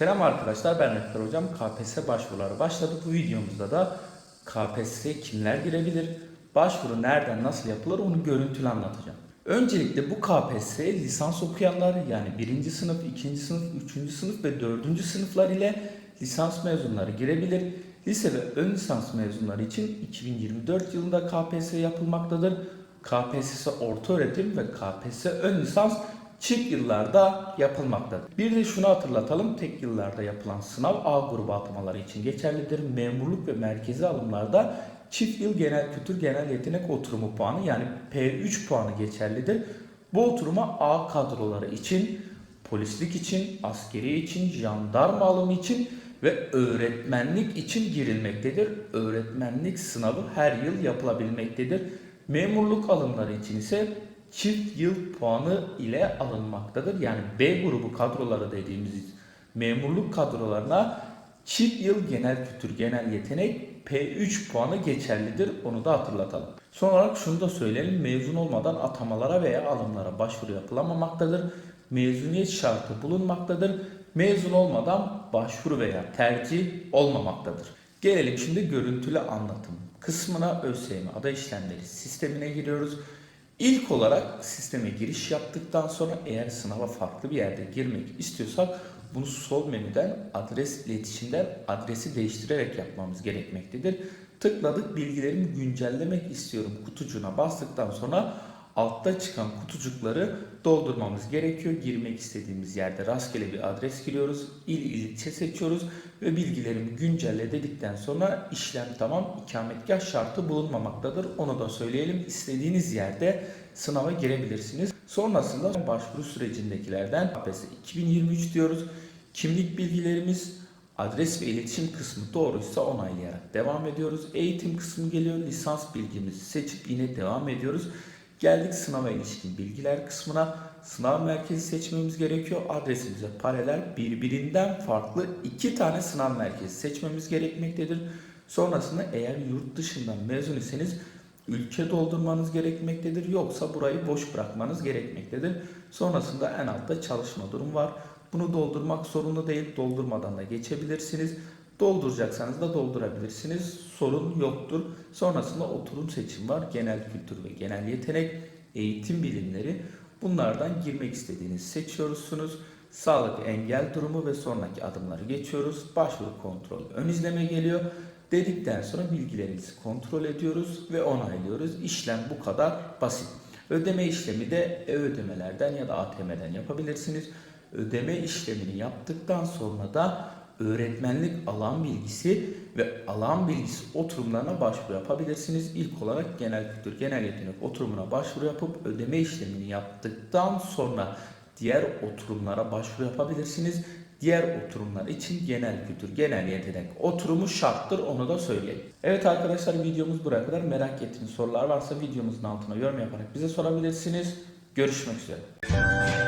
Selam arkadaşlar ben Rehber Hocam. KPSS başvuruları başladı. Bu videomuzda da KPSS'ye kimler girebilir? Başvuru nereden nasıl yapılır onu görüntülü anlatacağım. Öncelikle bu KPSS'ye lisans okuyanlar yani 1. sınıf, 2. sınıf, 3. sınıf ve 4. sınıflar ile lisans mezunları girebilir. Lise ve ön lisans mezunları için 2024 yılında KPSS yapılmaktadır. KPSS orta öğretim ve KPSS ön lisans çift yıllarda yapılmaktadır. Bir de şunu hatırlatalım. Tek yıllarda yapılan sınav A grubu atamaları için geçerlidir. Memurluk ve merkezi alımlarda çift yıl genel kültür genel yetenek oturumu puanı yani P3 puanı geçerlidir. Bu oturuma A kadroları için, polislik için, askeri için, jandarma alımı için ve öğretmenlik için girilmektedir. Öğretmenlik sınavı her yıl yapılabilmektedir. Memurluk alımları için ise çift yıl puanı ile alınmaktadır. Yani B grubu kadroları dediğimiz memurluk kadrolarına çift yıl genel kültür genel yetenek P3 puanı geçerlidir. Onu da hatırlatalım. Son olarak şunu da söyleyelim. Mezun olmadan atamalara veya alımlara başvuru yapılamamaktadır. Mezuniyet şartı bulunmaktadır. Mezun olmadan başvuru veya tercih olmamaktadır. Gelelim şimdi görüntülü anlatım kısmına ÖSYM aday işlemleri sistemine giriyoruz. İlk olarak sisteme giriş yaptıktan sonra eğer sınava farklı bir yerde girmek istiyorsak bunu sol menüden adres iletişimden adresi değiştirerek yapmamız gerekmektedir. Tıkladık bilgilerimi güncellemek istiyorum kutucuğuna bastıktan sonra altta çıkan kutucukları doldurmamız gerekiyor. Girmek istediğimiz yerde rastgele bir adres giriyoruz. İl ilçe seçiyoruz ve bilgilerimi güncelle dedikten sonra işlem tamam ikametgah şartı bulunmamaktadır. Onu da söyleyelim. İstediğiniz yerde sınava girebilirsiniz. Sonrasında başvuru sürecindekilerden KPSS 2023 diyoruz. Kimlik bilgilerimiz adres ve iletişim kısmı doğruysa onaylayarak devam ediyoruz. Eğitim kısmı geliyor. Lisans bilgimizi seçip yine devam ediyoruz. Geldik sınava ilişkin bilgiler kısmına. Sınav merkezi seçmemiz gerekiyor. Adresimize paralel birbirinden farklı iki tane sınav merkezi seçmemiz gerekmektedir. Sonrasında eğer yurt dışından mezun iseniz ülke doldurmanız gerekmektedir. Yoksa burayı boş bırakmanız gerekmektedir. Sonrasında en altta çalışma durum var. Bunu doldurmak zorunda değil. Doldurmadan da geçebilirsiniz. Dolduracaksanız da doldurabilirsiniz. Sorun yoktur. Sonrasında oturum seçim var. Genel kültür ve genel yetenek, eğitim bilimleri. Bunlardan girmek istediğinizi seçiyorsunuz. Sağlık engel durumu ve sonraki adımları geçiyoruz. Başvuru kontrol ön izleme geliyor. Dedikten sonra bilgilerimizi kontrol ediyoruz ve onaylıyoruz. İşlem bu kadar basit. Ödeme işlemi de e-ödemelerden ya da ATM'den yapabilirsiniz. Ödeme işlemini yaptıktan sonra da öğretmenlik alan bilgisi ve alan bilgisi oturumlarına başvuru yapabilirsiniz. İlk olarak genel kültür, genel yetenek oturumuna başvuru yapıp ödeme işlemini yaptıktan sonra diğer oturumlara başvuru yapabilirsiniz. Diğer oturumlar için genel kültür, genel yetenek oturumu şarttır onu da söyleyeyim. Evet arkadaşlar videomuz buraya kadar. Merak ettiğiniz sorular varsa videomuzun altına yorum yaparak bize sorabilirsiniz. Görüşmek üzere.